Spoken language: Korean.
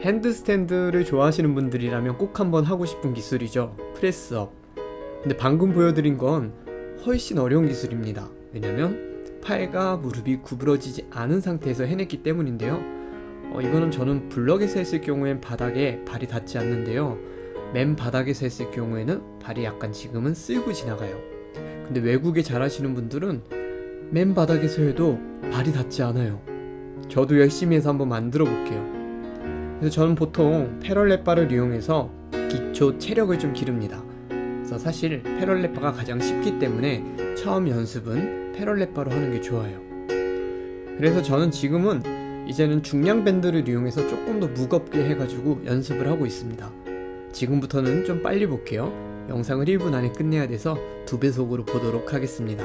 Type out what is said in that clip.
핸드스탠드를 좋아하시는 분들이라면 꼭 한번 하고 싶은 기술이죠. 프레스업. 근데 방금 보여드린 건 훨씬 어려운 기술입니다. 왜냐면 팔과 무릎이 구부러지지 않은 상태에서 해냈기 때문인데요. 어, 이거는 저는 블럭에서 했을 경우엔 바닥에 발이 닿지 않는데요. 맨 바닥에서 했을 경우에는 발이 약간 지금은 쓸고 지나가요. 근데 외국에 잘하시는 분들은 맨 바닥에서 해도 발이 닿지 않아요. 저도 열심히 해서 한번 만들어 볼게요. 그래서 저는 보통 패럴렛 바를 이용해서 기초 체력을 좀 기릅니다. 그래서 사실 패럴렛 바가 가장 쉽기 때문에 처음 연습은 패럴렛 바로 하는 게 좋아요. 그래서 저는 지금은 이제는 중량 밴드를 이용해서 조금 더 무겁게 해가지고 연습을 하고 있습니다. 지금부터는 좀 빨리 볼게요. 영상을 1분 안에 끝내야 돼서 두 배속으로 보도록 하겠습니다.